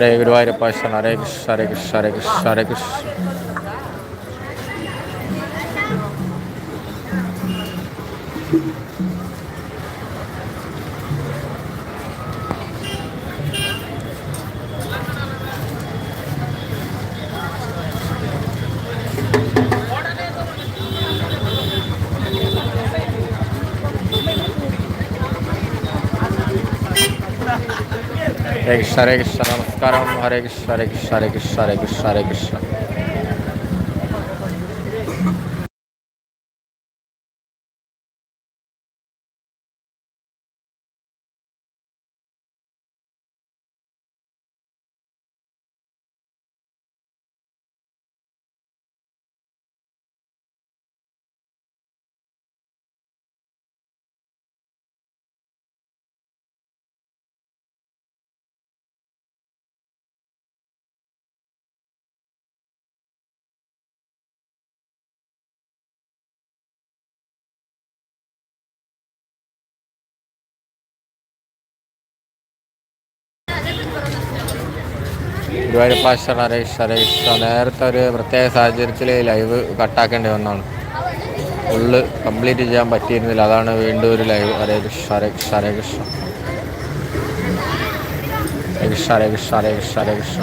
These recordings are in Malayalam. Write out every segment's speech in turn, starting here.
ഹരേ ഗുരുവായൂരപ്പ ശരണം ഹരേ കൃഷ്ണ ഹരേ കൃഷ്ണ ഹരേ കൃഷ്ണ ഹരേ കൃഷ്ണ ഹരേ കൃഷ്ണ ഹരേ കൃഷ്ണ നമസ്കാരം ഹരേ കൃഷ്ണ ഹരേ കൃഷ്ണ ഹരേ കൃഷ്ണ ഹരേ കൃഷ്ണ ഹരേ കൃഷ്ണ ഗുരുവായൂരപ്പ ശരണം ഹരേ കൃഷ്ണ ഹരീഷ് ഹരീഷ് നേരത്തെ ഒരു പ്രത്യേക സാഹചര്യത്തിൽ ലൈവ് കട്ടാക്കേണ്ടി വന്നാണ് ഫുള്ള് കംപ്ലീറ്റ് ചെയ്യാൻ പറ്റിയിരുന്നില്ല. അതാണ് വീണ്ടും ഒരു ലൈവ് ഹരേ കൃഷ്ണ ഹരേ കൃഷ്ണ ഹരേ കൃഷ്ണ. ഹരേ കൃഷ്ണ ഹരേ കൃഷ്ണ ഹരേ കൃഷ്ണ ഹരേ കൃഷ്ണ.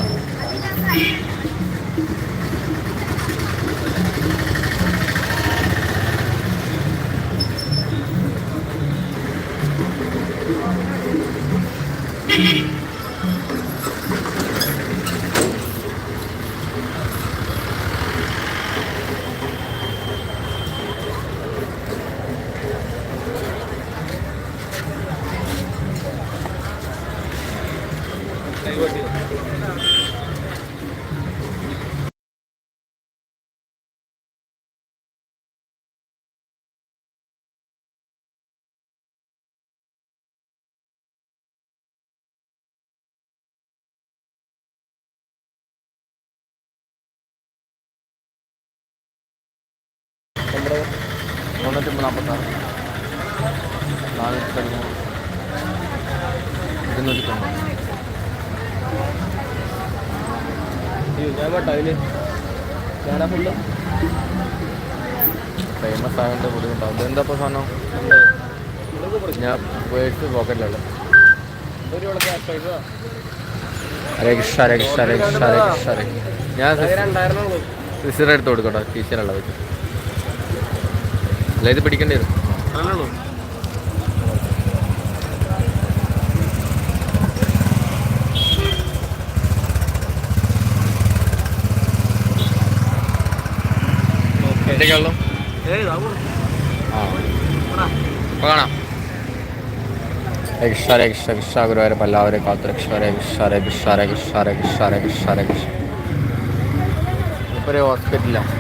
തൊണ്ണൂറ്റി മൂന്ന് നാൽപ്പത്താറ് നാനൂറ്റി പതിമൂന്ന് ഇരുന്നൂറ്റി തൊണ്ണൂറ് ഞാൻ കേട്ടോ അതിൽ. ഞാനാ ഫുള്ള് ഫേമസ് ആയതുകൊണ്ട് ബുദ്ധിമുട്ടാവും ഇതെന്താ ഇപ്പോൾ സാധനം? ഞാൻ പേഴ്സ് പോക്കറ്റിലുള്ള കൃഷ്ണ ഹരേ കൃഷ്ണ ഹരേ ഞാൻ സിസ്റ്റർ എടുത്ത് കൊടുക്കട്ടോ ടീച്ചറുള്ള വെച്ച്. അല്ല ഇത് പിടിക്കേണ്ടി വരും. എന്തൊക്കെയുള്ളൂ ആ. അപ്പോൾ കാണാം. ഹരേ കൃഷ്ണ കൃഷ്ണ ഗുരുവായൂരപ്പ എല്ലാവരെയും കാത്തു രക്ഷ ഹരേ കൃഷ്ണ ഇപ്പോൾ ഒരു ഹോസ്പിറ്റലാണ്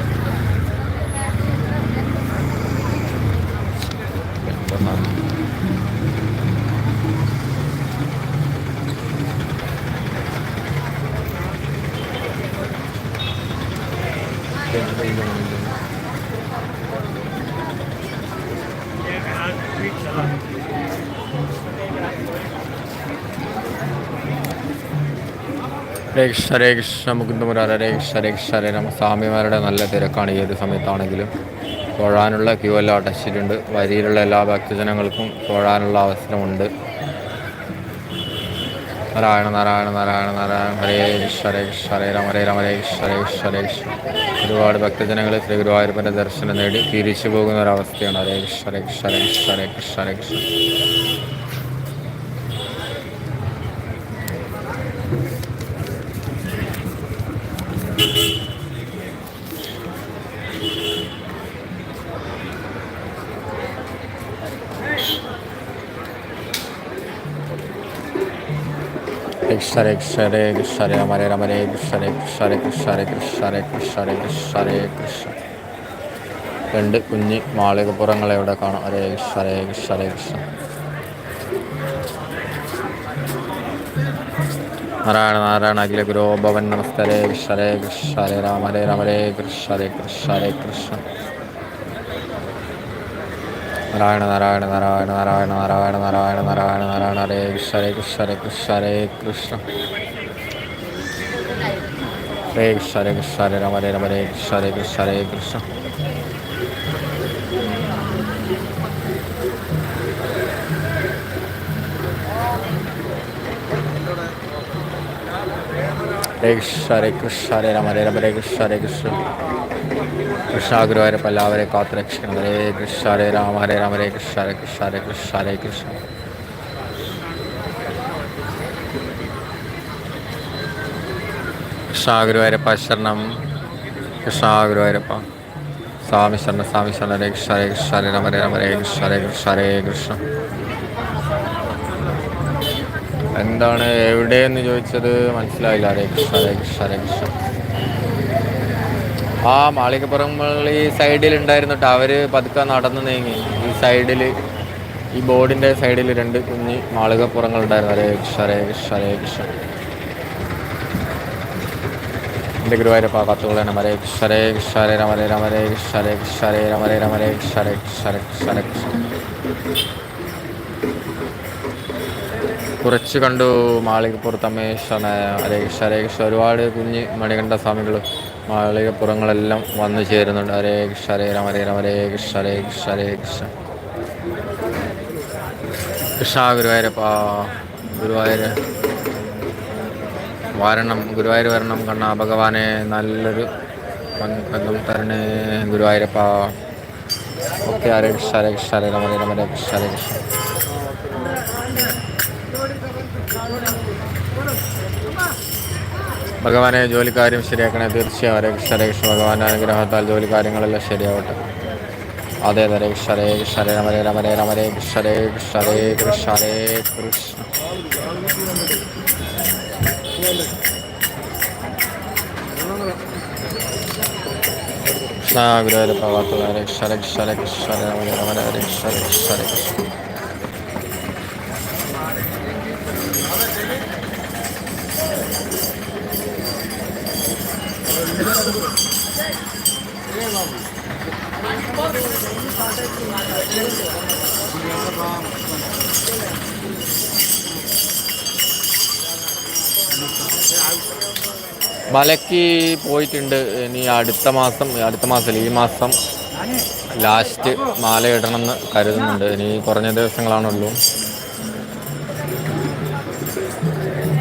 ഹരേ കൃഷ്ണ ഹരേ കൃഷ്ണ രാമ സ്വാമിമാരുടെ നല്ല തിരക്കാണ് ഒരു സമയത്താണെങ്കിലും. തൊഴാനുള്ള ക്യൂ എല്ലാം അടച്ചിട്ടുണ്ട്. വരിയിലുള്ള എല്ലാ ഭക്തജനങ്ങൾക്കും തൊഴാനുള്ള അവസരമുണ്ട്. നാരായണ നാരായണ നാരായണ നാരായണ ഹരേ കൃഷ്ണ ഹരേ കൃഷ്ണ ഹരേ രാമ ഹരേ രാമ ഹരേ ഒരുപാട് ഭക്തജനങ്ങൾ ശ്രീ ഗുരുവായൂരപ്പന്റെ ദർശനം നേടി തിരിച്ചു പോകുന്ന ഒരവസ്ഥയാണ്. ഹരേ കൃഷ്ണ ഹരേ കൃഷ്ണ ഹരേ കൃഷ്ണ. കൃഷ്ണ കൃഷ്ണ കൃഷ്ണ രമ രമ കൃഷ്ണ കൃഷ്ണ കൃഷ്ണ കൃഷ്ണ കൃഷ്ണ കൃഷ്ണ കൃഷ്ണ രണ്ട് കുഞ്ഞ് മാളികപ്പുറങ്ങളെ ഇവിടെ കാണാം ഹരേ കൃഷ്ണ ഹരേ കൃഷ്ണ ഹരേ കൃഷ്ണ നാരായണ നാരായണ അഖില ഗുരു ഭവൻ നമസ്തേ ഹരേ കൃഷ്ണ ഹരേ കൃഷ്ണ ഹരേ രാമ ഹരേ രാമ ഹരേ കൃഷ്ണ ഹരേ കൃഷ്ണ ഹരേ കൃഷ്ണ നാരായണ നാരായണ നാരായണ നാരായണ നാരായണ നാരായണ നാരായണ നാരായണ ഹരേ കൃഷ്ണ ഹരേ കൃഷ്ണ ഹരേ കൃഷ്ണ ഹരേ കൃഷ്ണ ഹരേ കൃഷ്ണ ഹരേ കൃഷ്ണ ഹരേ രാമ ഹരേ രാമ ഹരേ കൃഷ്ണ ഹരേ കൃഷ്ണ ഹരേ കൃഷ്ണ ഹരേ കൃഷ്ണ ഹരേ കൃഷ്ണ ഹരേ രാമ ഹരേ രാമ ഹരേ കൃഷ്ണ ഹരേ കൃഷ്ണ കൃഷ്ണ ഗുരുവായൂരപ്പ എല്ലാവരെ കാത്തു രക്ഷിക്കണം ഹരേ കൃഷ്ണ ഹരേ രാമ ഹരേ രാമ ഹരേ കൃഷ്ണ ഹരേ കൃഷ്ണ ഹരേ കൃഷ്ണ ഹരേ കൃഷ്ണ കൃഷ്ണ ഗുരുവായൂരപ്പ ശരണം കൃഷ്ണ ഗുരുവായൂരപ്പ സ്വാമി ശരണം സ്വാമി ശരണം ഹരേ കൃഷ്ണ ഹരേ കൃഷ്ണ ഹരേ രാമ ഹരേ രാമ ഹരേ കൃഷ്ണ ഹരേ കൃഷ്ണ ഹരേ കൃഷ്ണ എന്താണ് എവിടെയെന്ന് ചോദിച്ചത് മനസ്സിലായില്ല ഹരേ കൃഷ്ണ ഹരേ കൃഷ്ണ ഹരേ കൃഷ്ണ ആ മാളികപ്പുറം ഈ സൈഡിൽ ഉണ്ടായിരുന്നിട്ട് അവർ പതുക്കെ നടന്നു നീങ്ങി ഈ സൈഡിൽ ഈ ബോർഡിന്റെ സൈഡിൽ രണ്ട് കുഞ്ഞ് മാളികപ്പുറങ്ങൾ ഉണ്ടായിരുന്നു ഹരേ കൃഷ്ണ ഹരേ കൃഷ്ണ ഹരേ കൃഷ്ണ എന്റെ ഗുരുവായൂരപ്പ ഹരേ കൃഷ്ണ ഹരേ കൃഷ്ണ ഹരേ രാമ ഹരേ രാമ ഹരേ കൃഷ്ണ കൃഷ്ണ കൃഷ്ണ കൃഷ്ണ കൃഷ്ണ കൃഷ്ണ കുറച്ച് കണ്ടു മാളികപ്പുറത്തമ്മേശ്വരനായ ഹരേ കൃഷ്ണ ഹരേ കൃഷ്ണ ഒരുപാട് കുഞ്ഞ് മണികണ്ഠ സ്വാമികൾ മാളികപ്പുറങ്ങളെല്ലാം വന്നു ചേരുന്നുണ്ട്. ഹരേ കൃഷ്ണ ഹരേ രാമ ഹരേ രാമ ഹരേ കൃഷ്ണ ഹരേ കൃഷ്ണ ഹരേ കൃഷ്ണ. കൃഷ്ണ ഗുരുവായൂരപ്പ ഗുരുവായൂർ വരണം ഗുരുവായൂർ വരണം കണ്ണ ഭഗവാനെ. നല്ലൊരു പങ്കും തരണേ ഗുരുവായൂരപ്പ. ഓക്കെ ഹരേ കൃഷ്ണ ഹരേ കൃഷ്ണ ഹരേ രാമ ഹരേ രാമ ഹരേ കൃഷ്ണ ഹരേ കൃഷ്ണ. ഭഗവാനെ ജോലിക്കാര്യം ശരിയാക്കണേ തീർച്ചയായും ഹരേ കൃഷ്ണ ഹരേ കൃഷ്ണ ഭഗവാന്റെ അനുഗ്രഹത്താൽ ജോലി കാര്യങ്ങളെല്ലാം ശരിയാവട്ടെ അതെ ഹരേ കൃഷ്ണ ഹരേ കൃഷ്ണ ഹരേ രമരേ രമരേ രമരേ കൃഷ്ണ ഹരേ കൃഷ്ണ ഹരേ കൃഷ്ണ ഹരേ കൃഷ്ണ കൃഷ്ണ ഗുരുവായൂരപ്പ വാത്തു ഹരേ കൃഷ്ണ ഹരേ കൃഷ്ണ ഹരേ കൃഷ്ണ ഹരേ രാമ ഹരേ ഹരേ കൃഷ്ണ ഹരേ കൃഷ്ണ ഹരേ കൃഷ്ണ മലയ്ക്ക് പോയിട്ടുണ്ട് ഇനി അടുത്ത മാസം അടുത്ത മാസം ഈ മാസം ലാസ്റ്റ് മാല ഇടണമെന്ന് കരുതുന്നുണ്ട്. ഇനി കുറഞ്ഞ ദിവസങ്ങളാണുള്ളൂ.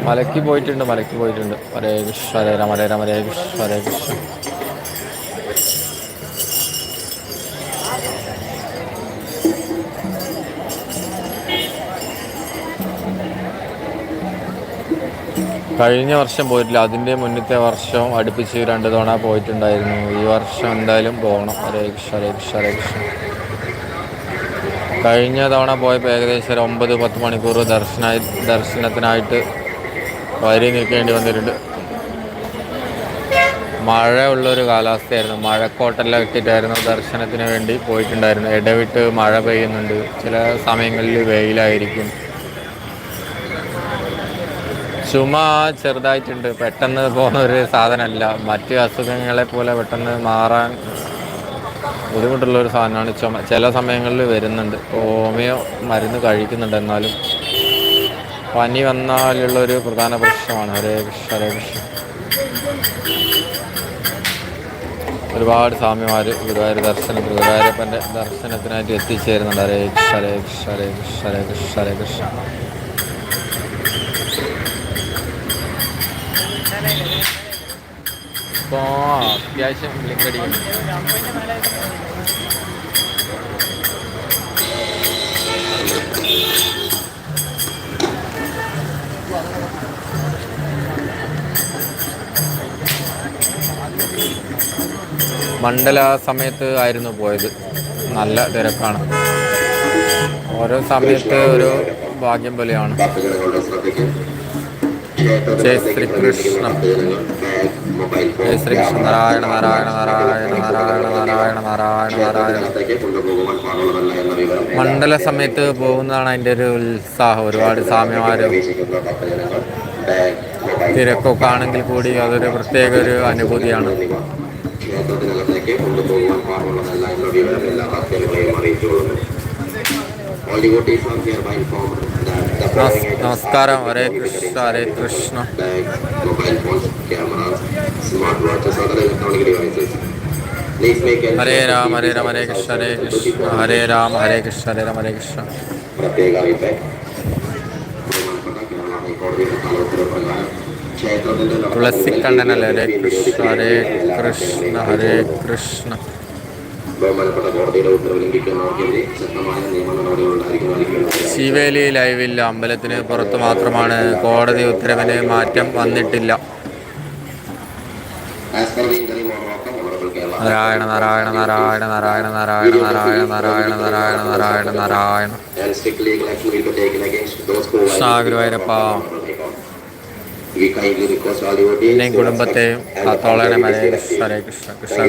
മലയ്ക്ക് പോയിട്ടുണ്ട് മലയ്ക്ക് പോയിട്ടുണ്ട്. ഹരേ കൃഷ്ണ ഹരേ രാമ ഹരേ രാമ ഹരേ കൃഷ്ണ ഹരേ കൃഷ്ണ. കഴിഞ്ഞ വർഷം പോയിട്ടില്ല. അതിന്റെ മുന്നത്തെ വർഷം അടുപ്പിച്ച് രണ്ട് തവണ പോയിട്ടുണ്ടായിരുന്നു. ഈ വർഷം എന്തായാലും പോകണം. ഹരേ കൃഷ്ണ ഹരേ കഴിഞ്ഞ തവണ പോയപ്പോൾ ഏകദേശം ഒരു ഒമ്പത് പത്ത് മണിക്കൂർ ദർശന ദർശനത്തിനായിട്ട് വരി നിൽക്കേണ്ടി വന്നിട്ടുണ്ട്. മഴ ഉള്ളൊരു കാലാവസ്ഥയായിരുന്നു. മഴക്കോട്ടെല്ലാം ഇട്ടിട്ടായിരുന്നു ദർശനത്തിന് വേണ്ടി പോയിട്ടുണ്ടായിരുന്നു ഇടവിട്ട് മഴ പെയ്യുന്നുണ്ട്. ചില സമയങ്ങളിൽ വെയിലായിരിക്കും. ചുമ ചെറുതായിട്ടുണ്ട്. പെട്ടെന്ന് പോകുന്ന ഒരു സാധനമല്ല. മറ്റ് അസുഖങ്ങളെ പോലെ പെട്ടെന്ന് മാറാൻ ബുദ്ധിമുട്ടുള്ള ഒരു സാധനമാണ് ചുമ. ചില സമയങ്ങളിൽ വരുന്നുണ്ട്. ഹോമിയോ മരുന്ന് കഴിക്കുന്നുണ്ട് എന്നാലും. പനി വന്നാലുള്ള ഒരു പ്രധാന പ്രശ്നമാണ്. ഹരേ കൃഷ്ണ ഹരേ കൃഷ്ണ ഒരുപാട് സ്വാമിമാർ ഗുരുവായൂർ ദർശനം ഗുരുവായൂരപ്പന്റെ ദർശനത്തിനായിട്ട് എത്തിച്ചേരുന്നുണ്ട്. ഹരേ കൃഷ്ണ ഹരേ കൃഷ്ണ ഹരേ കൃഷ്ണ ഹരേ കൃഷ്ണ ഹരേ കൃഷ്ണ. ഇപ്പോൾ അത്യാവശ്യം ലിങ്ക് അടിക്കുന്നു. മണ്ഡല സമയത്ത് ആയിരുന്നു പോയത്. നല്ല തിരക്കാണ്. ഓരോ സമയത്ത് ഒരു ഭാഗ്യം പോലെയാണ്. ശ്രീകൃഷ്ണ ശ്രീകൃഷ്ണ നാരായണ നാരായണ നാരായണ നാരായണ നാരായണ നാരായണ നാരായണ മണ്ഡല സമയത്ത് പോകുന്നതാണ് അതിന്റെ ഒരു ഉത്സാഹം ഒരുപാട് സാമ്യമാരും തിരക്കൊക്കെ ആണെങ്കിൽ കൂടി അതൊരു പ്രത്യേക ഒരു അനുഭൂതിയാണ് ക്ഷേത്രത്തിനകത്തേക്ക് കൊണ്ടുപോകുവാൻ പാടുള്ളതല്ല എന്ന വിവരം എല്ലാ നമസ്കാരം. ഹരേ കൃഷ്ണ ഹരേ കൃഷ്ണ. ഹരേ രാം ഹരേ രാം ഹരേ കൃഷ്ണ ഹരേ കൃഷ്ണ. ഹരേ രാം ഹരേ കൃഷ്ണ ഹരേ രാം ഹരേ കൃഷ്ണ. തുളസിക്കണ്ണനല്ലേ? ഹരേ കൃഷ്ണ ഹരേ കൃഷ്ണ ഹരേ കൃഷ്ണ. ബഹുമാനപ്പെട്ട കോടതിയുടെ ഉത്തരവ് ലംഘിക്കുന്നവർക്കെതിരെ ശക്തമായ നിയമ നടപടികളുണ്ടായിരിക്കും ശിവേലി ലൈവില്ല അമ്പലത്തിന് പുറത്ത് മാത്രമാണ് കോടതി ഉത്തരവിന് മാറ്റം വന്നിട്ടില്ല. Narayana Narayana Narayana Narayana Narayana Narayana Narayana Narayana Narayana Narayana. And strict legal action will be taken against those who Krishna Guruvayurappa. We kindly request all devotees എന്നെയും കുടുംബത്തെയും കാത്തോളണം ഹരേ കൃഷ്ണ കൃഷ്ണ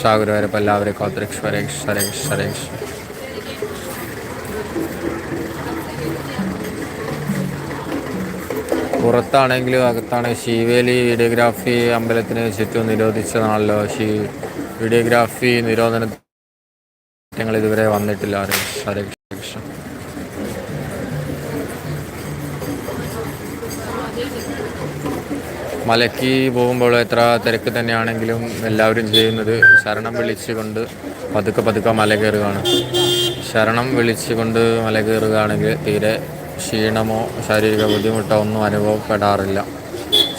ഷാഗുരുവരപ്പ് എല്ലാവരും കോത്രിക് സുരേഷ് സുരേഷ് സുരേഷ് പുറത്താണെങ്കിലും അകത്താണ് ശിവേലി വീഡിയോഗ്രാഫി അമ്പലത്തിന് ചുറ്റും നിരോധിച്ചതാണല്ലോ ശി വീഡിയോഗ്രാഫി നിരോധന ഞങ്ങൾ ഇതുവരെ വന്നിട്ടില്ല. സുരേഷ് മലയ്ക്ക് പോകുമ്പോൾ എത്ര തിരക്ക് തന്നെയാണെങ്കിലും എല്ലാവരും ചെയ്യുന്നത് ശരണം വിളിച്ചുകൊണ്ട് പതുക്കെ പതുക്കെ മല കയറുകയാണ്. ശരണം വിളിച്ചുകൊണ്ട് മല കയറുകയാണെങ്കിൽ തീരെ ക്ഷീണമോ ശാരീരിക ബുദ്ധിമുട്ടോ ഒന്നും അനുഭവപ്പെടാറില്ല.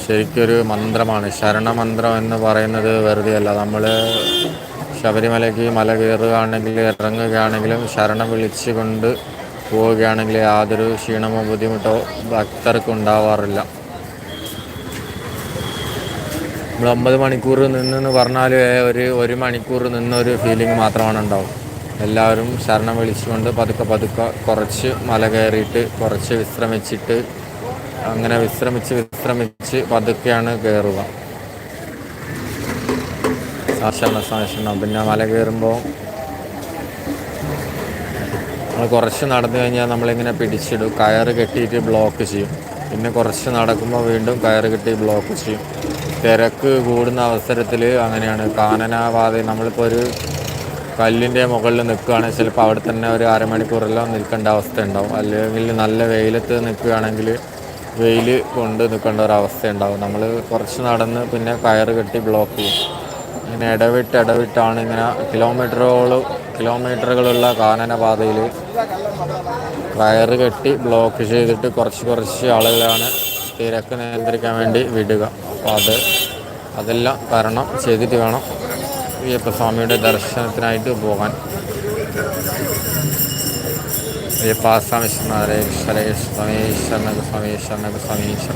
ശരിക്കൊരു മന്ത്രമാണ്. ശരണമന്ത്രം എന്ന് പറയുന്നത് വെറുതെ അല്ല നമ്മൾ ശബരിമലയ്ക്ക് മല കയറുകയാണെങ്കിൽ ഇറങ്ങുകയാണെങ്കിലും ശരണം വിളിച്ചുകൊണ്ട് പോവുകയാണെങ്കിൽ യാതൊരു ക്ഷീണമോ ബുദ്ധിമുട്ടോ ഭക്തർക്ക് ഉണ്ടാവാറില്ല നമ്മൾ ഒമ്പത് മണിക്കൂർ നിന്നെന്ന് പറഞ്ഞാൽ ഒരു ഒരു മണിക്കൂർ നിന്നൊരു ഫീലിംഗ് മാത്രമാണ് ഉണ്ടാവും എല്ലാവരും ശരണം വിളിച്ചുകൊണ്ട് പതുക്കെ പതുക്കെ കുറച്ച് മല കയറിയിട്ട് കുറച്ച് വിശ്രമിച്ചിട്ട് അങ്ങനെ വിശ്രമിച്ച് വിശ്രമിച്ച് പതുക്കെയാണ് കയറുക സാക്ഷരണ സാക്ഷരണം പിന്നെ മല കയറുമ്പോൾ നമ്മൾ കുറച്ച് നടന്നു കഴിഞ്ഞാൽ നമ്മളിങ്ങനെ പിടിച്ചിടും. കയറ് കെട്ടിയിട്ട് ബ്ലോക്ക് ചെയ്യും. പിന്നെ കുറച്ച് നടക്കുമ്പോൾ വീണ്ടും കയറ് കെട്ടി ബ്ലോക്ക് ചെയ്യും. തിരക്ക് കൂടുന്ന അവസരത്തിൽ അങ്ങനെയാണ്. കാനനാവാതെ നമ്മളിപ്പോൾ ഒരു കല്ലിന്റെ മുകളിൽ നിൽക്കുകയാണെങ്കിൽ ചിലപ്പോൾ അവിടെ തന്നെ ഒരു അരമണിക്കൂറെല്ലാം നിൽക്കേണ്ട അവസ്ഥ ഉണ്ടാവും അല്ലെങ്കിൽ നല്ല വെയിലത്ത് നിൽക്കുകയാണെങ്കിൽ വെയിൽ കൊണ്ട് നിൽക്കേണ്ട ഒരു അവസ്ഥ ഉണ്ടാവും നമ്മൾ കുറച്ച് നടന്ന് പിന്നെ കയറ് കെട്ടി ബ്ലോക്ക് ചെയ്യും. ഇങ്ങനെ ഇടവിട്ട് ഇടവിട്ടാണ് ഇങ്ങനെ കിലോമീറ്ററുകളും കിലോമീറ്ററുകളുള്ള കാനനപാതയിൽ കയറ് കെട്ടി ബ്ലോക്ക് ചെയ്തിട്ട് കുറച്ച് കുറച്ച് ആളുകളാണ് തിരക്ക് നിയന്ത്രിക്കാൻ വേണ്ടി വിടുക. അപ്പോൾ അത് അതെല്ലാം തരണം ചെയ്തിട്ട് വേണം അയ്യപ്പ സ്വാമിയുടെ ദർശനത്തിനായിട്ട് പോകാൻ. അയ്യപ്പാസ്വാമിശ്വരേശ്വരേശ്വരേശ്വരണക സ്വാമീശ്വരണക സ്വാമീശ്വര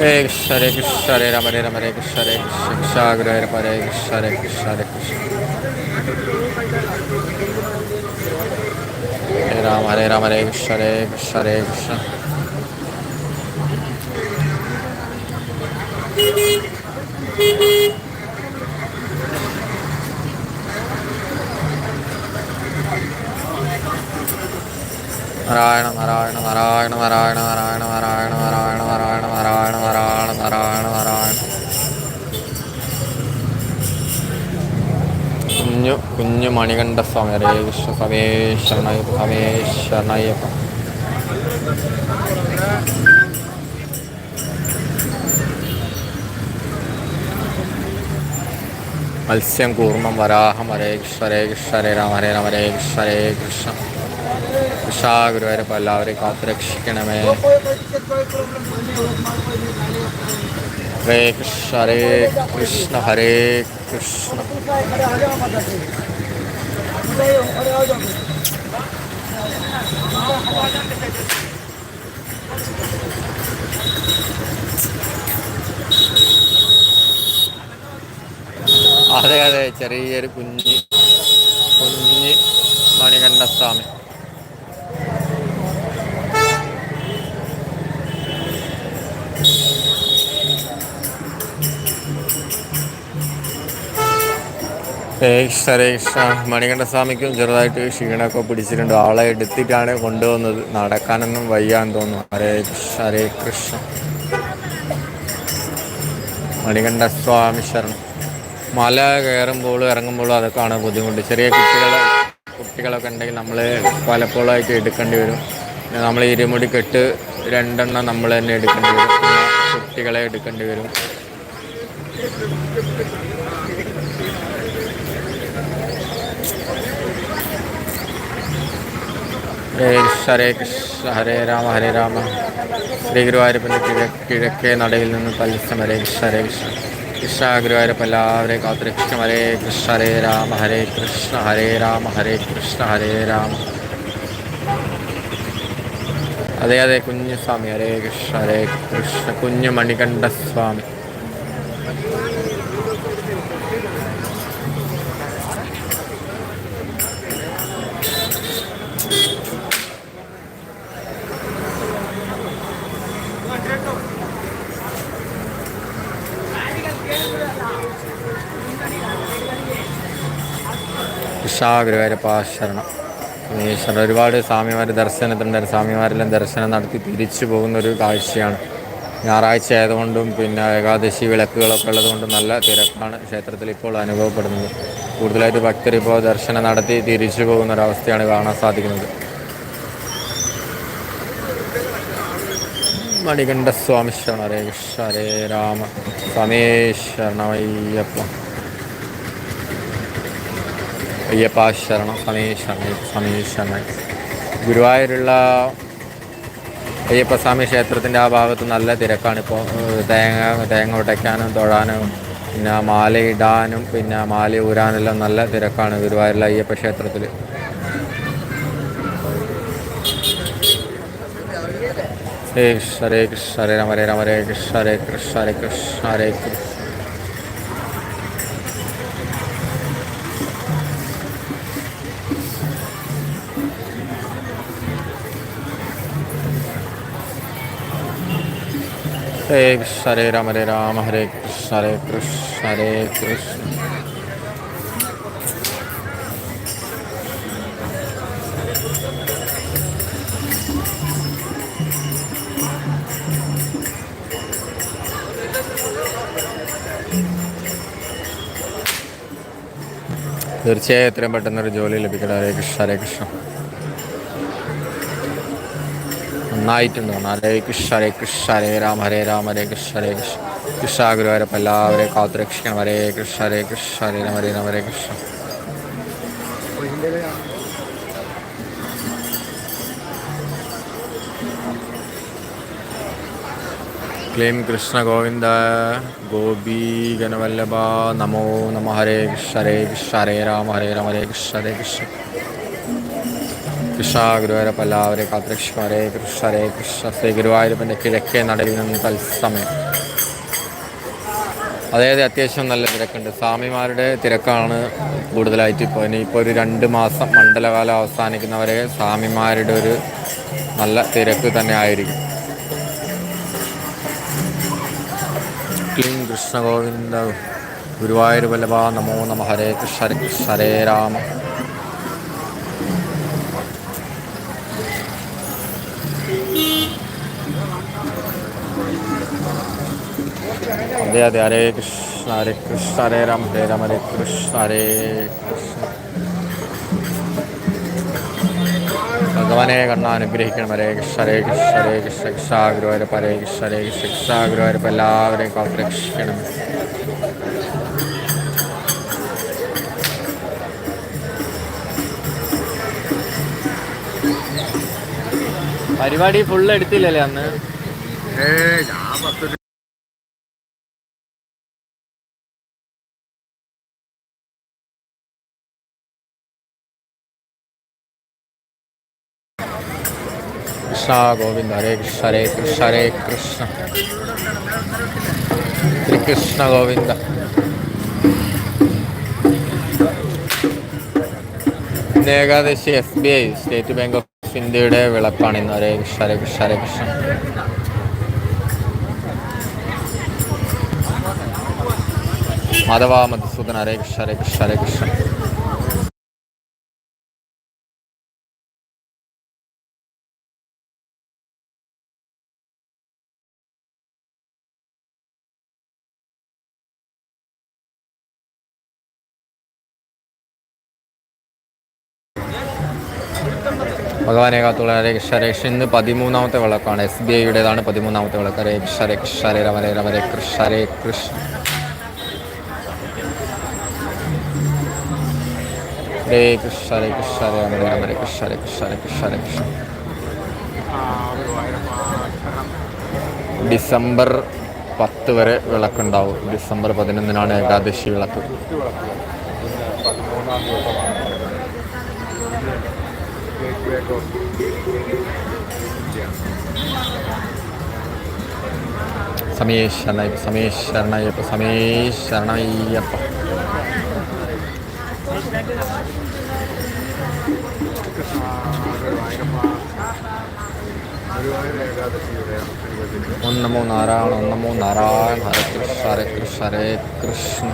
ঈশ্বরে ঈশ্বরে রাম রে রাম রে ঈশ্বরে শিক্ষাগ্রহের পরে ঈশ্বরে ঈশ্বরে কৃষ্ণ রাম হরে রাম রে ঈশ্বরে ঈশ্বরে কৃষ্ণ Beep beep. നാരായണ നാരായണ നാരായണ നാരായണ നാരായണ നാരായണ നാരായണ നാരായണ നാരായണ നാരായണ നാരായണ നാരായണ കുഞ്ഞു കുഞ്ഞു മണികണ്ഠ സ്വാമി ഹരേ കൃഷ്ണ സമേ ശരണയ്യപ്പ സമേ ശരണയ്യപ്പ മത്സ്യം കൂർമ്മം വരാഹം ഹരേ കൃഷ്ണ ഹരേ കൃഷ്ണ ഹരേ രാമ ഹരേ രാമ ഹരേ കൃഷ്ണ ഹരേ കൃഷ്ണ കൃഷ്ണ ഗുരുവായൂരപ്പ എല്ലാവരെയും കാത്തുരക്ഷിക്കണമേ. ഹരേ കൃഷ്ണ ഹരേ കൃഷ്ണ ഹരേ കൃഷ്ണ. അതെ അതെ ചെറിയൊരു കുഞ്ഞ് കുഞ്ഞ് മണികണ്ഠസ്വാമി. ഹരേഷ മണികണ്ഠസ്വാമിക്കും ചെറുതായിട്ട് ക്ഷീണമൊക്കെ പിടിച്ചിട്ടുണ്ട്. ആളെ എടുത്തിട്ടാണ് കൊണ്ടുവന്നത് നടക്കാനൊന്നും വയ്യാന്ന് തോന്നുന്നു. ഹരേ കൃഷ്ണ ഹരേ കൃഷ്ണ. മണികണ്ഠസ്വാമി ശരണം. മല കയറുമ്പോഴും ഇറങ്ങുമ്പോഴും അതൊക്കെയാണ് ബുദ്ധിമുട്ട്. ചെറിയ കുട്ടികൾ കുട്ടികളൊക്കെ ഉണ്ടെങ്കിൽ നമ്മൾ പലപ്പോഴായിട്ട് എടുക്കേണ്ടി വരും. നമ്മൾ ഇരുമുടി കെട്ട് രണ്ടെണ്ണം നമ്മൾ തന്നെ എടുക്കേണ്ടി വരും. കുട്ടികളെ എടുക്കേണ്ടി വരും. ഹരേ കൃഷ്ണ ഹരേ രാമ ഹരേ രാമ. ശ്രീ ഗുരുവായൂരപ്പന്റെ കിഴ കിഴക്കേ നടയിൽ നിന്ന് തത്സം ഹരേ കൃഷ്ണ ഹരേ കൃഷ്ണ. കൃഷ്ണ ഗുരുവായൂരപ്പ എല്ലാവരെയും കാത്തുരക്ഷിക്കും. ഹരേ കൃഷ്ണ ഹരേ രാമ ഹരേ കൃഷ്ണ ഹരേ രാമ ഹരേ കൃഷ്ണ ഹരേ രാമ. അതെ അതെ കുഞ്ഞു സ്വാമി ഹരേ കൃഷ്ണ ഹരേ കൃഷ്ണ. കുഞ്ഞു മണികണ്ഠ സ്വാമി ശരണം ഈശ്വരൻ ഒരുപാട് സ്വാമിമാർ ദർശനത്തിനുണ്ട്. സ്വാമിമാരെല്ലാം ദർശനം നടത്തി തിരിച്ചു പോകുന്ന ഒരു കാഴ്ചയാണ്. ഞായറാഴ്ച ആയതുകൊണ്ടും പിന്നെ ഏകാദശി വിളക്കുകളൊക്കെ ഉള്ളതുകൊണ്ടും നല്ല തിരക്കാണ് ക്ഷേത്രത്തിൽ ഇപ്പോൾ അനുഭവപ്പെടുന്നത്. കൂടുതലായിട്ട് ഭക്തർ ഇപ്പോൾ ദർശനം നടത്തി തിരിച്ചു പോകുന്ന ഒരവസ്ഥയാണ് കാണാൻ സാധിക്കുന്നത്. മണികണ്ഠസ്വാമി ശരണ. ഹരേ കൃഷ്ണ. ഹരേ രാമ. സ്വാമി ശരണമയ്യപ്പ അയ്യപ്പ ശരണം ശരണം ഗുരുവായൂരുള്ള അയ്യപ്പസ്വാമി ക്ഷേത്രത്തിന്റെ ആ ഭാഗത്ത് നല്ല തിരക്കാണിപ്പോൾ തേങ്ങ തേങ്ങ ഉടയ്ക്കാനും തൊഴാനും പിന്നെ ഇടാനും പിന്നെ മാല ഊരാനെല്ലാം നല്ല തിരക്കാണ് ഗുരുവായൂരിലെ അയ്യപ്പ ക്ഷേത്രത്തിൽ ഹരേ കൃഷ്ണ ഹരേ കൃഷ്ണ ഹരേ രാമ ഹരേ രാമ ഹരേ കൃഷ്ണ ഹരേ കൃഷ്ണ ഹരേ കൃഷ്ണ ഹരേ കൃഷ്ണ. ഹരേ കൃഷ്ണ ഹരേ രാമ ഹരേ രാമ ഹരേ കൃഷ്ണ ഹരേ കൃഷ്ണ ഹരേ കൃഷ്ണ. തീർച്ചയായും എത്രയും പെട്ടെന്നൊരു ജോലി ലഭിക്കട്ടെ. ഹരേ കൃഷ്ണ ഹരേ കൃഷ്ണ. നന്നായിട്ടുണ്ട് ഹരേ കൃഷ്ണ ഹരേ കൃഷ്ണ ഹരേ രാമ ഹരേ രാം ഹരേ കൃഷ്ണ ഹരേ കൃഷ്ണ. കൃഷ്ണ ഗുരുവായൂരപ്പ എല്ലാവരെയും കാത്തുരക്ഷിക്കണം. ഹരേ കൃഷ്ണ ഹരേ കൃഷ്ണ ഹരേ രാം ഹരേ രാം ഹരേ കൃഷ്ണ. ക്ലീം കൃഷ്ണ ഗോവിന്ദ ഗോപി ഗണവല്ലഭ നമോ നമ. ഹരേ കൃഷ്ണ ഹരേ കൃഷ്ണ ഹരേ രാമ ഹരേ രാമ ഹരേ കൃഷ്ണ ഹരേ കൃഷ്ണ. കൃഷ്ണ ഗുരുവായൂരപ്പ പല്ലാവരെ കാത്തുരക്ഷിക്കും ഹരേ കൃഷ്ണ ശ്രീ ഗുരുവായൂരപ്പന്റെ കിഴക്കേ നടയിൽ നിന്ന് തത്സമയം അതായത് അത്യാവശ്യം നല്ല തിരക്കുണ്ട്. സ്വാമിമാരുടെ തിരക്കാണ് കൂടുതലായിട്ട് ഇപ്പോൾ. ഇനിയിപ്പോൾ ഒരു രണ്ട് മാസം മണ്ഡലകാലം അവസാനിക്കുന്നവരെ സ്വാമിമാരുടെ ഒരു നല്ല തിരക്ക് തന്നെ ആയിരിക്കും. ക്ലീം കൃഷ്ണ ഗോവിന്ദ ഗുരുവായൂർ വല്ലഭ നമോ നമ ഹരേ കൃഷ്ണ ഹരേ രാമ. അതെ അതെ. ഹരേ കൃഷ്ണ ഹരേ കൃഷ്ണ ഹരേ രാമ ഹരേ രാമ ഹരേ കൃഷ്ണ ഹരേ കൃഷ്ണ. ഭഗവാനെ കണ്ണ അനുഗ്രഹിക്കണം. ഹരേ കൃഷ്ണ ഹരേ കൃഷ്ണ ഹരേ കൃഷ്ണ. കൃഷ്ണ ഗുരുവായൂരപ്പ ഹരേ കൃഷ്ണ ഹരേ കൃഷ്ണ. കൃഷ്ണ എല്ലാവരെയും കാത്തു രക്ഷിക്കണം പരിപാടി ഫുള്ള് എടുത്തില്ലല്ലേ അന്ന്? കൃഷ്ണ ഗോവിന്ദ ഹരേ കൃഷ്ണ ഹരേ കൃഷ്ണ ഹരേ കൃഷ്ണ ശ്രീകൃഷ്ണ ഗോവിന്ദ ഇന്ന് Ekadashi S B I State Bank of ഇന്ത്യയുടെ വിളക്കാണ് ഇന്ന്. ഹരേ കൃഷ്ണ ഹരേ കൃഷ്ണ ഹരേ കൃഷ്ണ മാധവ മധുസൂദൻ ഹരേ കൃഷ്ണ ഹരേ കൃഷ്ണ ഹരേ കൃഷ്ണ ഭഗവാനെ കാത്തുള്ള രക്ഷ രക്ഷ ഇന്ന് പതിമൂന്നാമത്തെ വിളക്കാണ്. എസ് ബി ഐയുടേതാണ് പതിമൂന്നാമത്തെ വിളക്ക്. രക്ഷ രക്ഷ രേ രമ രേ കൃഷ രേ കൃഷ രേ കൃഷ രേ കൃഷ രേ രമ രേ കൃഷ രേ കൃഷ രേ കൃഷ രേ കൃഷ ഡിസംബർ പത്ത് വരെ വിളക്കുണ്ടാവും. ഡിസംബർ പതിനൊന്നിനാണ് ഏകാദശി വിളക്ക്. പതിമൂന്നാം ദിവസമാണ് സമീഷ് ശരണയ്യപ്പ സമീഷ് ശരണയ്യപ്പ സമീഷ് ശരണയ്യപ്പ ഓം നമോ നാരായണ ഓം നമോ നാരായണ ഹരേ കൃഷ്ണ ഹരേ കൃഷ്ണ ഹരേ കൃഷ്ണ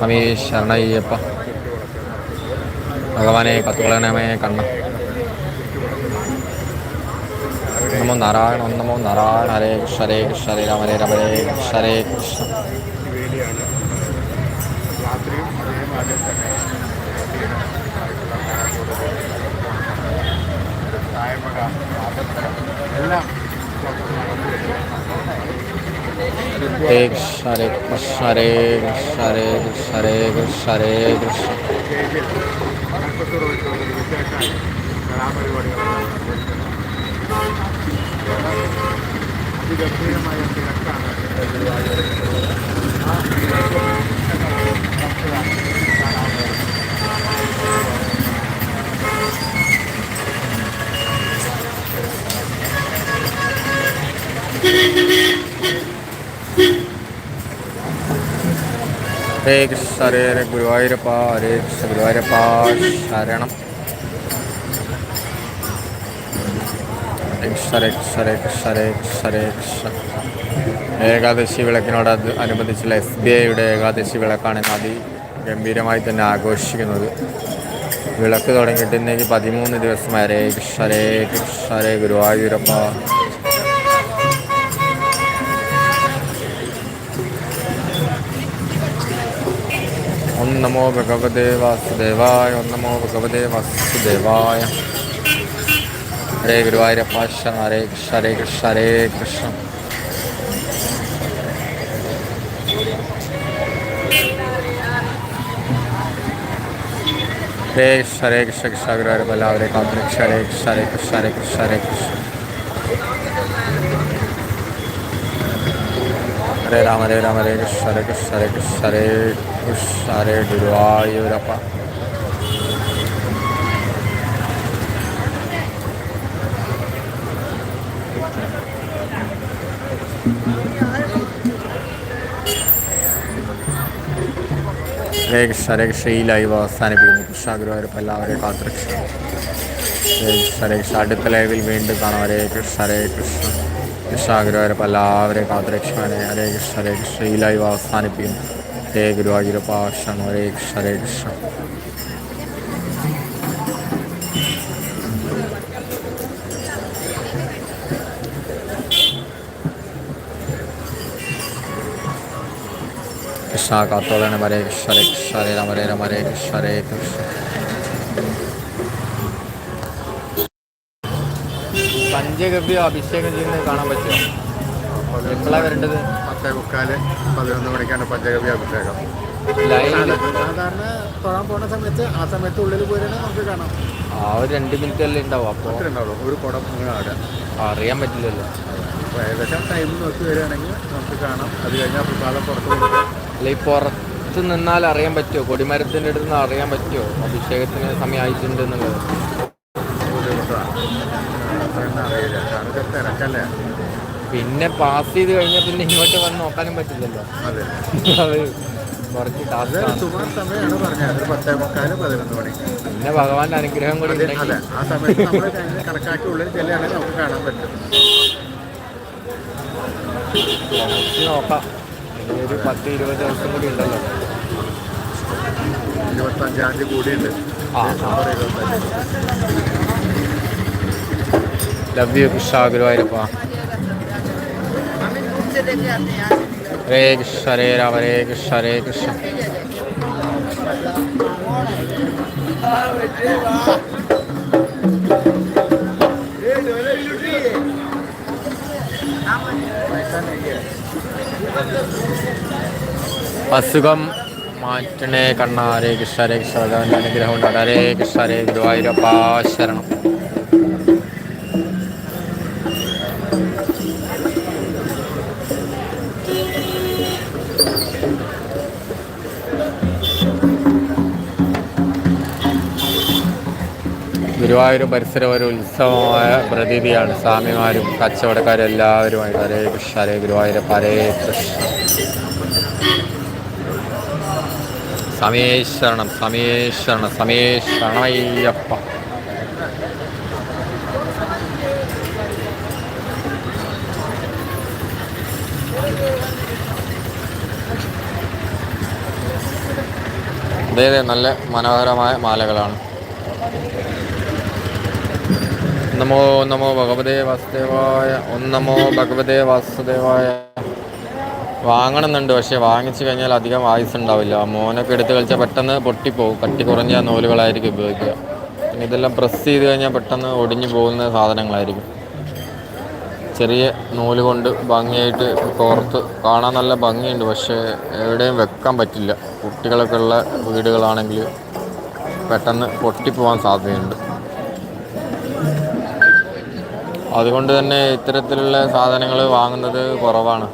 സമീഷ് ശരണയ്യപ്പ ഭഗവാനെ കത്തുകളനമേ കണ്ണ നമോ നാരായണ ഓം നമോ നാരായണ ഹരേ കൃഷ്ണ ഹരേ കൃഷ്ണ ഹരേ രാമ ഹരേ രാമ ഹരേ കൃഷ്ണ ഹരേ കൃഷ്ണ എല്ലാം കലാപരിപാടികളെല്ലാം അതിഗംഭീരമായ തിരക്കാണ് ഹരേ കൃഷ്ണ ഹരേ ഹരേ ഗുരുവായൂരപ്പ ഹരേ കൃഷ്ണ ഗുരുവായൂരപ്പ ശരണം. ഏകാദശി വിളക്കിനോട് അനുബന്ധിച്ചുള്ള എസ് ബി ഐയുടെ ഏകാദശി വിളക്കാണ് അതി ഗംഭീരമായി തന്നെ ആഘോഷിക്കുന്നത്. വിളക്ക് തുടങ്ങിയിട്ട് ഇന്നേക്ക് പതിമൂന്ന് ദിവസം ഹരേ കൃഷ്ണരേ കൃഷ്ണരേ ഗുരുവായൂരപ്പ. ഒന്നമോ ഭഗവദേവാസുദേവായ ഭഗവതേ വാസുദേവായ ഓം നമോ ഭഗവതേ വാസുദേവായ. ഹരേ ഗുരുവായൂരപ്പ ശരണം ഹരേ കൃഷ്ണ ഹരേ കൃഷ്ണ ഹരേ കൃഷ്ണ ഹരേ കൃഷ്ണ ഹരേ കൃഷ്ണ കൃഷ്ണ ഗുരുവായൂരപ്പ എല്ലാവരെ കാത്തുരക്ഷ ഹരേ കൃഷ്ണ ഹരേ കൃഷ്ണ ഹരേ കൃഷ്ണ ഹരേ കൃഷ്ണ ഹരേ രാമ ഹരേ രാമ ഹരേ കൃഷ്ണ ഹരേ കൃഷ്ണ ഹരേ കൃഷ്ണ ഹരേ കൃഷ്ണ ഹരേ ഗുരുവായൂരപ്പ ഹരേ കൃഷ്ണ ഹരേ കൃഷ്ണ ഈ ലൈവ് അവസാനിപ്പിക്കുന്നു. കൃഷ്ണ ഗുരുവായൂരപ്പ എല്ലാവരെയും കാത്തുരക്ഷ ഹരേ കൃഷ്ണ ഹരേ കൃഷ്ണ അടുത്ത ലൈവിൽ വീണ്ടും കാണാം. ഹരേ കൃഷ്ണ ഹരേ കൃഷ്ണ. കൃഷ്ണ ഗുരുവായൂരപ്പ എല്ലാവരെയും കാത്തുരക്ഷണേ ഹരേ കൃഷ്ണ ഹരേ കൃഷ്ണ. ഈ ലൈവ് അവസാനിപ്പിക്കുന്നു. ഹരേ ഗുരുവായൂരപ്പ ശരണം ഹരേ കൃഷ്ണ ഹരേ കൃഷ്ണ. കൃഷ്ണ കാത്തോളന ഹരേ കൃഷ്ണ ഹരേ കൃഷ്ണ ഹരേ രാമ ഹരേ രാമ കൃഷ്ണ ഹരേ കൃഷ്ണ അഭിഷേകം ചെയ്യുന്നത് കാണാൻ പറ്റുമോ എപ്പോഴാണ് വരേണ്ടത് പത്തേ മുക്കാൽ പതിനൊന്ന് മണിക്കാണ് പഞ്ചഗവ്യ അഭിഷേകം സാധാരണ തൊഴാൻ പോകുന്ന സമയത്ത് ആ സമയത്ത് ഉള്ളിൽ പോയാൽ നമുക്ക് കാണാം ആ ഒരു രണ്ട് മിനിറ്റ് അല്ലേ ഉണ്ടാവും അപ്പോൾ ഒരു കുടം അറിയാൻ പറ്റില്ലല്ലോ ഏകദേശം ടൈം നോക്കി വരികയാണെങ്കിൽ നമുക്ക് കാണാം. അത് കഴിഞ്ഞാൽ പ്രസാദം പുറത്ത് കൊടുക്കാം അല്ലെ പുറത്ത് നിന്നാൽ അറിയാൻ പറ്റുമോ? കൊടിമരത്തിന്റെ അടുത്ത് നിന്ന് അറിയാൻ പറ്റുമോ? അഭിഷേകത്തിന് സമയമായിട്ടുണ്ട് എന്നുള്ളത് പിന്നെ പാസ് ചെയ്ത് കഴിഞ്ഞാൽ പിന്നെ ഇങ്ങോട്ട് വന്ന് നോക്കാനും പറ്റില്ലല്ലോ. അത്. കുറച്ച് പിന്നെ ഭഗവാന്റെ അനുഗ്രഹം കൂടി നോക്കാം. ഒരു പത്ത് ഇരുപത് ദിവസം കൂടി ഉണ്ടല്ലോ ഇരുപത്തഞ്ചാം തീയതി കൂടിയുണ്ട് ആ ഡിസംബർ ഇരുപത്തഞ്ച് ലവ് യു കൃഷ്ണ ഗുരുവായൂരപ്പ ഹരേ കൃഷ്ണ ഹരേ രാമ ഹരേ കൃഷ്ണ ഹരേ കൃഷ്ണ അസുഖം മാറ്റണേ കണ്ണ ഹരേ കൃഷ്ണ അനുഗ്രഹം ഉണ്ടാകട്ടെ ഹരേ കൃഷ്ണ ഹരേ ഗുരുവായൂരപ്പ ശരണം. ഗുരുവായൂരും പരിസരം ഒരു ഉത്സവമായ പ്രതീതിയാണ്. സ്വാമിമാരും കച്ചവടക്കാരും എല്ലാവരുമായിട്ട് ഹരേ കൃഷ്ണ ഹരേ ഗുരുവായൂരപ്പ ഹരേ കൃഷ്ണ. സമേശ്വരണം സമേശ്വരണയ്യപ്പ അതെ അതെ നല്ല മനോഹരമായ മാലകളാണ്. നമോ നമോ ഭഗവതേ വാസുദേവായ ഒന്നമോ നമോ ഭഗവതേ വാസുദേവായ. വാങ്ങണമെന്നുണ്ട്. പക്ഷേ വാങ്ങിച്ചു കഴിഞ്ഞാൽ അധികം ആയുസ് ഉണ്ടാവില്ല. മോനൊക്കെ എടുത്ത് കളിച്ചാൽ പെട്ടെന്ന് പൊട്ടിപ്പോവും. കട്ടി കുറഞ്ഞ നൂലുകളായിരിക്കും ഉപയോഗിക്കുക. പിന്നെ ഇതെല്ലാം പ്രസ് ചെയ്ത് കഴിഞ്ഞാൽ പെട്ടെന്ന് ഒടിഞ്ഞു പോകുന്ന സാധനങ്ങളായിരിക്കും. ചെറിയ നൂൽ കൊണ്ട് ഭംഗിയായിട്ട് കോർത്ത് കാണാൻ നല്ല ഭംഗിയുണ്ട്. പക്ഷേ എവിടെയും വെക്കാൻ പറ്റില്ല. കുട്ടികളൊക്കെ ഉള്ള വീടുകളാണെങ്കിൽ പെട്ടെന്ന് പൊട്ടിപ്പോവാൻ സാധ്യതയുണ്ട്. അതുകൊണ്ട് തന്നെ ഇത്തരത്തിലുള്ള സാധനങ്ങൾ വാങ്ങുന്നത് കുറവാണ്.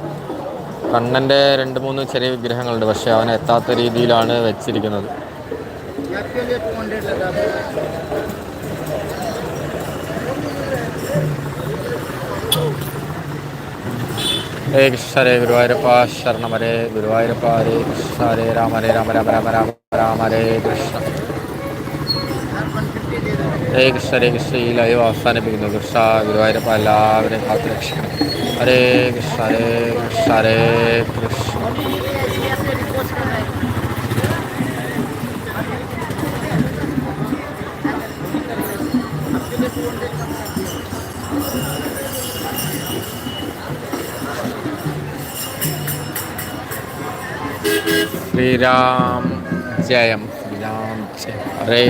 കണ്ണന്റെ രണ്ട് മൂന്ന് ചെറിയ വിഗ്രഹങ്ങളുണ്ട്. പക്ഷേ അവൻ എത്താത്ത രീതിയിലാണ് വെച്ചിരിക്കുന്നത്. ഹരേ കൃഷ്ണ ഹരേ ഗുരുവായൂരപ്പ ശരണം ഹരേ ഗുരുവായൂരപ്പ ഹരേ കൃഷ്ണ ഹരേ രാമ ഹരേ രാമ രാമ രാമ രാമ രാമ ഹരേ കൃഷ്ണ. ഹരേ കൃഷ്ണ ഹരേ കൃഷ്ണ. ഈ ലൈവ് അവസാനിപ്പിക്കുന്നു. കൃഷ്ണ ഗുരുവായൂരപ്പ എല്ലാവരെയും കാത്തു രക്ഷിക്കണം ഹരേ കൃഷ്ണ ഹരേ കൃഷ്ണ ഹരേ കൃഷ്ണ. ശ്രീരാം ജയം. ശ്രീരാം ജയം. Hare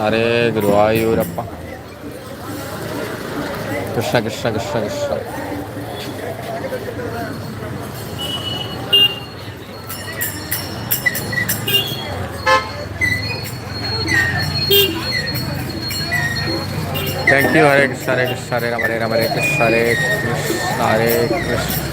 Krishna Hare Guruvayurappa Krishna Krishna Krishna Krishna thank you Hare Krishna Hare Krishna Hare Rama Hare Rama Hare Krishna Hare Krishna Hare Krishna